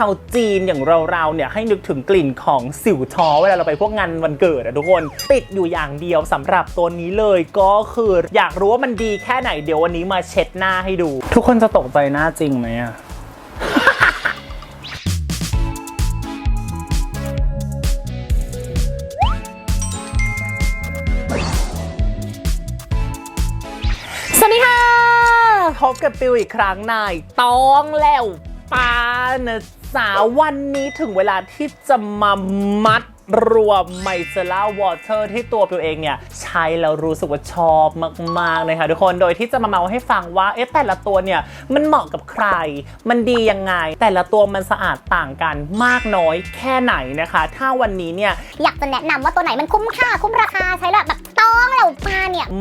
ชาวจีนอย่างเราๆเนี่ยให้นึกถึงกลิ่นของสิวท้อเวลาเราไปพวกงานวันเกิดอะทุกคนติดอยู่อย่างเดียวสำหรับตัวนี้เลยก็คือ อยากรู้ว่ามันดีแค่ไหนเดี๋ยววันนี้มาเช็ดหน้าให้ดู ทุกคนจะตกใจหน้าจริงไหมอะสวัสดีค่ะพบกับปิวอีกครั้งในต้องแล้วปานะาววันนี้ถึงเวลาที่จะมามัดรวมไมเซล่าวอเตอร์ที่ตัวปิวเองเนี่ย ใช้แล้วรู้สึกว่าชอบมากๆเลยค่ะทุกคนโดยที่จะมาเมาให้ฟังว่าเอ๊ะแต่ละตัวเนี่ย มันเหมาะกับใคร มันดียังไง แต่ละตัวมันสะอาดต่างกันมากน้อยแค่ไหนนะคะ ถ้าวันนี้เนี่ย อยากจะแนะนำว่าตัวไหนมันคุ้มค่าคุ้มราคาใช้แล้วแบบต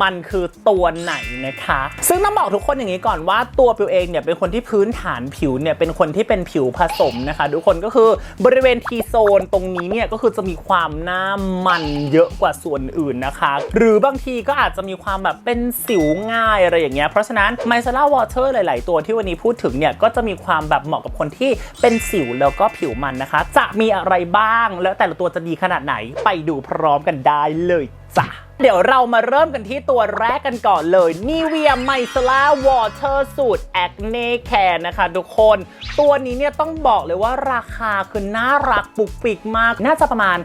มันคือตัวไหนนะคะ ซึ่งต้องบอกทุกคนอย่างนี้ก่อนว่าตัวปิวเองเนี่ยเป็นคนที่พื้นฐานผิวเนี่ยเป็นคนที่เป็นผิวผสมนะคะ ทุกคนก็คือบริเวณทีโซนตรงนี้เนี่ยก็คือจะมีความหน้ามันเยอะกว่าส่วนอื่นนะคะ หรือบางทีก็อาจจะมีความแบบเป็นสิวง่ายอะไรอย่างเงี้ยเพราะฉะนั้นไมซ e ล่าวอเตอร์หลาย ๆ ตัวที่วันนี้พูดถึงเนี่ยก็จะมีความแบบเหมาะกับคนที่เป็นสิวแล้วก็ผิวมันนะคะ จะมีอะไรบ้างแล้วแต่ละตัวจะดีขนาดไหนไปดูพร้อมกันได้เลยจ้ะเดี๋ยวเรามาเริ่มกันที่ตัวแรกกันก่อนเลย Nivea Micellar Water สูตร Acne Care นะคะทุกคน ตัวนี้เนี่ยต้องบอกเลยว่าราคาคือน่ารักปุกปิกมาก น่าจะประมาณ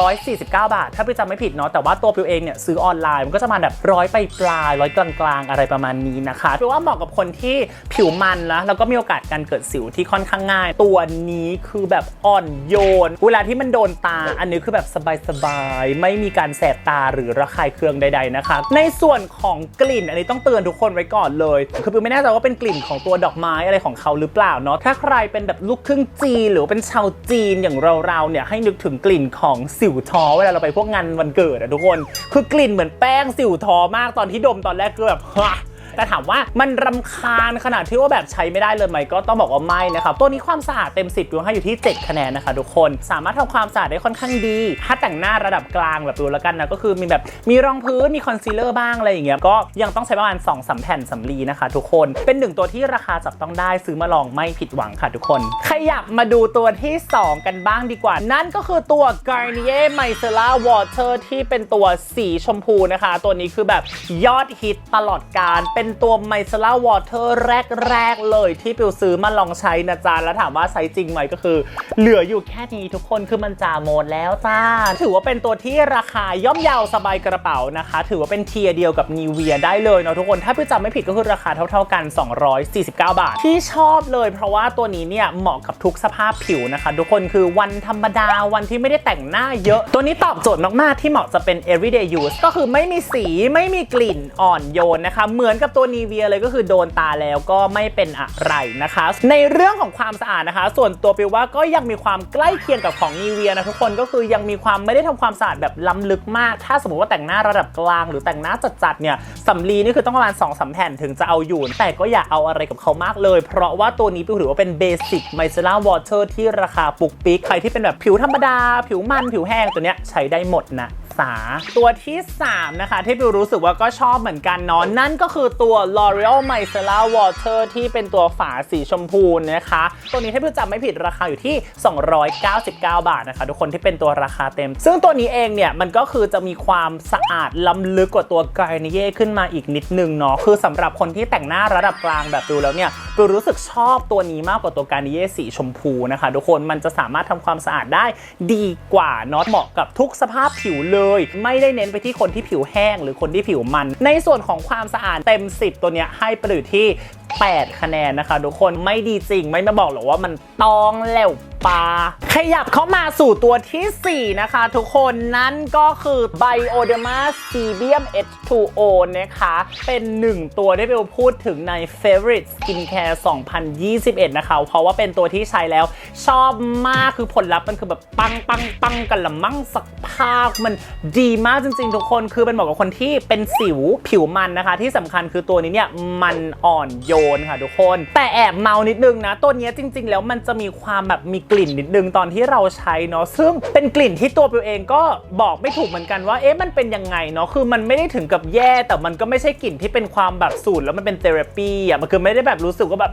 249 บาท ถ้าพี่จำไม่ผิดเนาะแต่ว่าตัวพิวเองเนี่ยซื้อออนไลน์ มันก็จะมาแบบร้อยไปปลายร้อยกลางๆ อะไรประมาณนี้นะคะแปลว่าเหมาะกับคนที่ผิวมันนะแล้วก็มีโอกาสการเกิดสิวที่ค่อนข้างง่าย ตัวนี้คือแบบอ่อนโยน เวลาที่มันโดนตาอันนี้คือแบบสบายๆไม่มีการแสบตาหรือระคายเคืองใดๆนะคะ ในส่วนของกลิ่นอันนี้ต้องเตือนทุกคนไว้ก่อนเลย คือปิวไม่แน่ใจว่าเป็นกลิ่นของตัวดอกไม้อะไรของเขาหรือเปล่าเนาะถ้าใครเป็นแบบลูกครึ่งจีนหรือเป็นชาวจีนอย่างเราๆเนี่ยให้นึกถึงกลิ่นของสิวท้อเวลาเราไปพวกงานวันเกิดอะทุกคน คือกลิ่นเหมือนแป้งสิวท้อมากตอนที่ดมตอนแรกคือแบบ แต่ถามว่ามันรำคาญขนาดที่ว่าแบบใช้ไม่ได้เลยไหมก็ต้องบอกว่าไม่นะครับตัวนี้ความสะอาดเต็ม 10ดูให้อยู่ที่ 7 คะแนนนะคะทุกคนสามารถทำความสะอาดได้ค่อนข้างดี ถ้าแต่งหน้าระดับกลางแบบดูแล้วกันนะก็คือมีแบบมีรองพื้นมีคอนซีลเลอร์บ้างอะไรอย่างเงี้ยก็ยังต้องใช้ประมาณ2อสแผ่นสำลีนะคะ ทุกคนเป็นหนึ่งตัวที่ราคาจับต้องได้ซื้อมาลองไม่ผิดหวังค่ะทุกคนขยับมาดูตัวที่ 2 กันบ้างดีกว่า นั่นก็คือตัว Garnier Micellar Water ที่เป็นตัวสีชมพูนะคะ ตัวนี้คือแบบยอดฮิตตลอดการเป็นตัว Micellar Water แรก ๆ เลยที่ปิวซื้อมาลองใช้นะจ๊ะแล้วถามว่าใช้จริงไหมก็คือ เหลืออยู่แค่นี้ทุกคนคือมันจ่าหมดแล้วจ้า ถือว่าเป็นตัวที่ราคาย่อมเยาวสบายกระเป๋านะคะ ถือว่าเป็นเทียเดียวกับ n ีเวียได้เลยเนาะทุกคนถ้าพี่จำไม่ผิดก็คือราคาเท่า ๆกัน 249 บาท ที่ชอบเลย เพราะว่าตัวนี้เนี่ยเหมาะกับทุกสภาพผิวนะคะ ทุกคนคือวันธรรมดาวันที่ไม่ได้แต่งหน้าเยอะ ตัวนี้ตอบโจทย์มากๆที่เหมาะจะเป็น everyday use ก็คือไม่มีสีไม่มีกลิ่นอ่อนโยนนะคะ เหมือนกับตัว n ีเวียเลยก็คือโดนตาแล้วก็ไม่เป็นอะไรนะคะ ในเรื่องของความสะอาดนะคะ ส่วนตัวปิวว่าก็ยังมีความใกล้เคียงกับของ n ีเวียนะทุกคนก็คือยังมีความไม่ได้ทำความสะอาดแบบล้ำลึกมาก ถ้าสมมติว่าแต่งหน้าระดับกลาง หรือแต่งหน้าจัดๆเนี่ยสำลีนี่คือต้องประมาณ2อสแผ่นถึงจะเอาอยู่ แต่ก็อย่าเอาอะไรกับเขามากเลย เพราะว่าตัวนี้ปิวถือว่าเป็นเบสิกไมเซล่าวอเตอร์ที่ราคาปุกปิกใครที่เป็นแบบผิวธรรมดา ผิวมันผิวแห้งตัวเนี้ยใช้ได้หมดนะ ษา ตัวที่ 3 นะคะ ที่บิวรู้สึกว่าก็ชอบเหมือนกันเนาะนั่นก็คือตัว L'Oreal Micellar Water ที่เป็นตัวฝาสีชมพูนะคะ ตัวนี้ถ้าบิวจำไม่ผิดราคาอยู่ที่ 299 บาทนะคะ ทุกคนที่เป็นตัวราคาเต็ม ซึ่งตัวนี้เองเนี่ย มันก็คือจะมีความสะอาดล้ำลึกกว่าตัว Garnier ขึ้นมาอีกนิดนึงเนาะคือสำหรับคนที่แต่งหน้าระดับกลางแบบดูแล้วเนี่ยบิวรู้สึกชอบตัวนี้มากกว่าตัว Garnier สีชมพูนะคะ ทุกคนมันจะสามารถทำความสะอาดได้ดีกว่าเนาะเหมาะกับทุกสภาพผิวเลยไม่ได้เน้นไปที่คนที่ผิวแห้งหรือคนที่ผิวมัน ในส่วนของความสะอาดเต็ม 10 ตัวเนี้ยให้ไปอยู่ที่ 8 คะแนนนะคะ ทุกคนไม่ดีจริงไม่มาบอกหรอกว่ามันต้องแล้วปลาขยับเข้ามาสู่ตัวทีสี่ 4 นะคะ ทุกคนนั่นก็คือ Bioderma Sebium H2O นะคะ เป็นหนึ่งตัวที่เบลพูดถึงใน Favorite Skincare 2021 นะคะ เพราะว่าเป็นตัวที่ใช้แล้ว ชอบมากคือผลลัพธ์มันคือแบบปังปังปังกันละมั่งสักภาคมันดีมากจริง ๆ ทุกคนคือเป็นเหมาะกับคนที่เป็นสิวผิวมันนะคะ ที่สำคัญคือตัวนี้เนี่ยมันอ่อนโยนค่ะทุกคน แต่แอบเมานิดนึงนะ ตัวนี้จริง ๆ แล้วมันจะมีความแบบมีกลิ่นนิดนึงตอนที่เราใช้เนาะซึ่งเป็นกลิ่นที่ตัวปิวเองก็บอกไม่ถูกเหมือนกันว่าเอ๊ะมันเป็นยังไงเนาะคือมันไม่ได้ถึงกับแย่แต่มันก็ไม่ใช่กลิ่นที่เป็นความแบบสูตรแล้วมันเป็นเทอราปีอะมันคือไม่ได้แบบรู้สึกว่าแบบ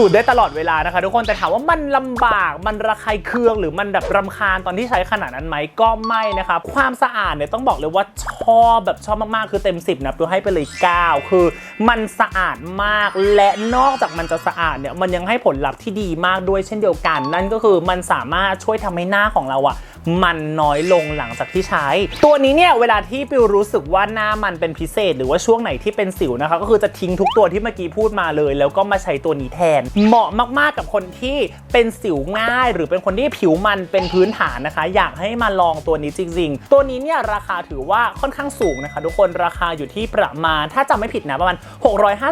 สูตรได้ตลอดเวลานะคะ ทุกคนแต่ถามว่ามันลำบากมันระคายเคืองหรือมันแบบรำคาญตอนที่ใช้ขนาดนั้นไหมก็ไม่นะครับความสะอาดเนี่ยต้องบอกเลยว่าชอบแบบชอบมากๆคือเต็ม 10นะตัวให้ไปเลย 9 คือ มันสะอาดมากและนอกจากมันจะสะอาดเนี่ยมันยังให้ผลลัพธ์ที่ดีมากด้วยเช่นเดียวกัน นั่นก็คือมันสามารถช่วยทำให้หน้าของเราอะ มันน้อยลงหลังจากที่ใช้ ตัวนี้เนี่ยเวลาที่ปิวรู้สึกว่าหน้ามันเป็นพิเศษ หรือว่าช่วงไหนที่เป็นสิวนะคะก็คือจะทิ้งทุกตัวที่เมื่อกี้พูดมาเลย แล้วก็มาใช้ตัวนี้แทน เหมาะมากๆกับคนที่เป็นสิวง่าย หรือเป็นคนที่ผิวมันเป็นพื้นฐานนะคะ อยากให้มาลองตัวนี้จริง ๆ ตัวนี้เนี่ยราคาถือว่าค่อนข้างสูงนะคะ ทุกคนราคาอยู่ที่ประมาณ ถ้าจำไม่ผิดนะประมาณ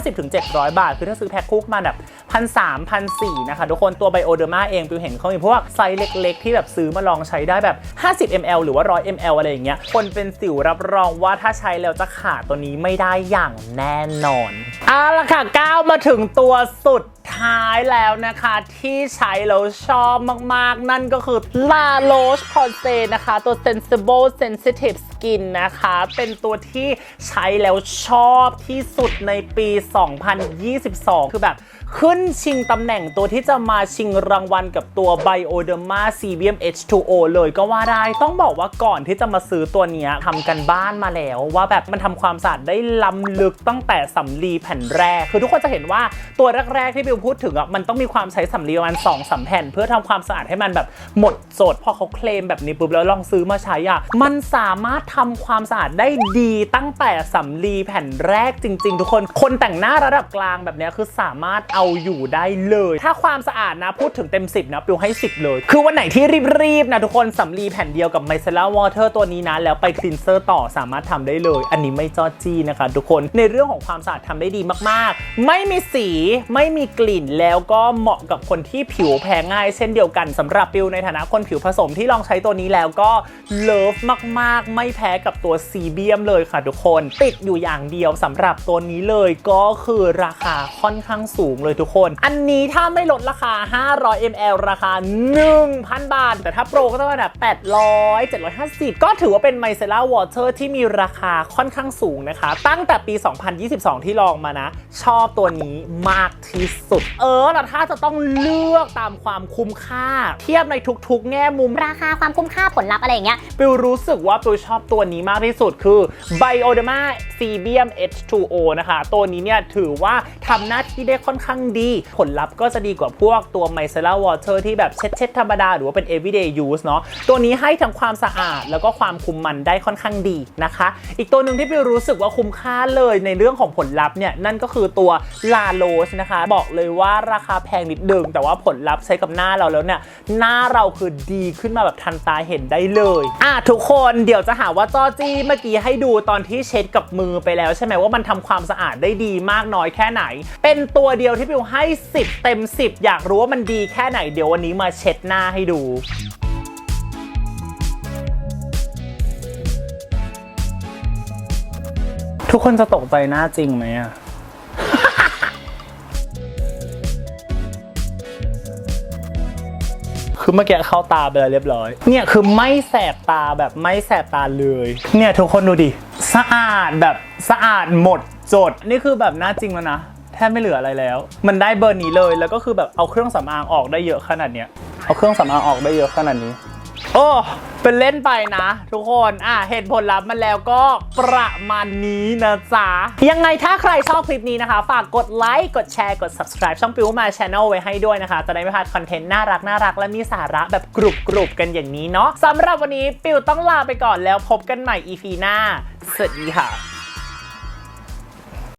650-700 บาท คือถ้าซื้อแพ็คคู่มาแบบพันสามพันสี่นะคะทุกคนตัวไบโอเดอร์มาเองปิวเห็นเขามีพวกไซส์เล็ก ๆ ที่แบบซื้อมาลองใช้ได้แบบ 50 ml หรือว่า 100 ml อะไรอย่างเงี้ย คนเป็นสิวรับรองว่าถ้าใช้แล้วจะขาดตัวนี้ไม่ได้อย่างแน่นอนเอาละค่ะก้าวมาถึงตัวสุดท้ายแล้วนะคะที่ใช้แล้วชอบมาก ๆ นั่นก็คือ La Roche Posay นะคะ ตัว Sensible Sensitive Skin นะคะ เป็นตัวที่ใช้แล้วชอบที่สุดในปี 2022 คือแบบขึ้นชิงตำแหน่งตัวที่จะมาชิงรางวัลกับตัว Bioderma CBM H2O เลยก็ว่าได้ ต้องบอกว่าก่อนที่จะมาซื้อตัวนี้ทำกันบ้านมาแล้วว่าแบบมันทำความสะอาดได้ล้ำลึกตั้งแต่สำลีแผ่นแรก คือทุกคนจะเห็นว่าตัวแรกๆที่บิวพูดถึงอะมันต้องมีความใช้สำลีประมาณ2อสแผ่น เพื่อทำความสะอาดให้มันแบบหมดจดพอเขาเคลมแบบนี้ปุ๊บแล้วลองซื้อมาใช้อะมันสามารถททำความสะอาดได้ดีตั้งแต่สำลีแผ่นแรกจริง ๆ ทุกคน คนแต่งหน้าระดับกลางแบบนี้คือสามารถเอาอยู่ได้เลย ถ้าความสะอาดนะพูดถึงเต็ม 10 นะปิวให้ 10 เลย คือวันไหนที่รีบๆนะทุกคนสำลีแผ่นเดียวกับไมเซล่าวอเตอร์ตัวนี้นะแล้วไปคลีนเซอร์ต่อสามารถทำได้เลย อันนี้ไม่จอจี้นะคะทุกคนในเรื่องของความสะอาดทำได้ดีมากๆ ไม่มีสีไม่มีกลิ่นแล้วก็เหมาะกับคนที่ผิวแพ้ง่าย เช่นเดียวกันสำหรับปิวในฐานะคนผิวผสมที่ลองใช้ตัวนี้แล้วก็เลิฟมากๆ ไม่แพ้กับตัวซีเบียมเลยค่ะทุกคน ติดอยู่อย่างเดียวสำหรับตัวนี้เลยก็คือราคาค่อนข้างสูงเลยทุกคน อันนี้ถ้าไม่ลดราคา 500 ml ราคา 1,000 บาท แต่ถ้าโปรก็ต้องแบบ800 750 ก็ถือว่าเป็นไมเซล่าวอเตอร์ที่มีราคาค่อนข้างสูงนะคะ ตั้งแต่ปี 2022 ที่ลองมานะ ชอบตัวนี้มากที่สุด เออแล้วถ้าจะต้องเลือกตามความคุ้มค่า เทียบในทุกๆ แง่มุมราคาความคุ้มค่าผลลัพธ์อะไรอย่างเงี้ยปิวรู้สึกว่าปิวชอบตัวนี้มากที่สุดคือ Bioderma CBM H2O นะคะ ตัวนี้เนี่ยถือว่าทำหน้าที่ได้ค่อนข้างดี ผลลัพธ์ก็จะดีกว่าพวกตัว Micellar Water ที่แบบเช็ดเช็ดๆธรรมดา หรือว่าเป็น everyday use เนาะตัวนี้ให้ทั้งความสะอาดแล้วก็ความคุมมันได้ค่อนข้างดีนะคะ อีกตัวหนึ่งที่ปิวรู้สึกว่าคุ้มค่าเลยในเรื่องของผลลัพธ์เนี่ยนั่นก็คือตัว La Roche นะคะ บอกเลยว่าราคาแพงนิดนึงแต่ว่าผลลัพธ์ใช้กับหน้าเราแล้วเนี่ยหน้าเราคือดีขึ้นมาแบบทันตาเห็นได้เลยอะทุกคนเดี๋ยวจะหาว่าจอจี้เมื่อกี้ให้ดูตอนที่เช็ดกับมือไปแล้วใช่ไหมว่ามันทำความสะอาดได้ดีมากน้อยแค่ไหน เป็นตัวเดียวที่พิวให้ 10 เต็ม 10 อยากรู้ว่ามันดีแค่ไหนเดี๋ยววันนี้มาเช็ดหน้าให้ดูทุกคนจะตกใจหน้าจริงไหมอะ คือเมื่อกี้เข้าตาไปแล้วเรียบร้อย เนี่ยคือไม่แสบตาแบบไม่แสบตาเลย เนี่ยทุกคนดูดิ สะอาดแบบสะอาดหมดจด นี่คือแบบหน้าจริงแล้วนะ แทบไม่เหลืออะไรแล้ว มันได้เบอร์นี้เลย แล้วก็คือแบบเอาเครื่องสำอางออกได้เยอะขนาดเนี้ย เอาเครื่องสำอางออกได้เยอะขนาดนี้ โอ้เป็นเล่นไปนะ ทุกคน อะเห็นผลลัพธ์มันแล้วก็ประมาณนี้นะจ๊ะ ยังไงถ้าใครชอบคลิปนี้นะคะ ฝากกดไลค์กดแชร์กด subscribe ช่องปิวมาช n น e l ไว้ให้ด้วยนะคะ จะได้ไม่พลาดคอนเทนต์น่ารักน่ารักและมีสาระแบบกรุบกรุบกันอย่างนี้เนาะสำหรับวันนี้ปิวต้องลาไปก่อนแล้วพบกันใหม่ EP หน้า สวัสดีค่ะ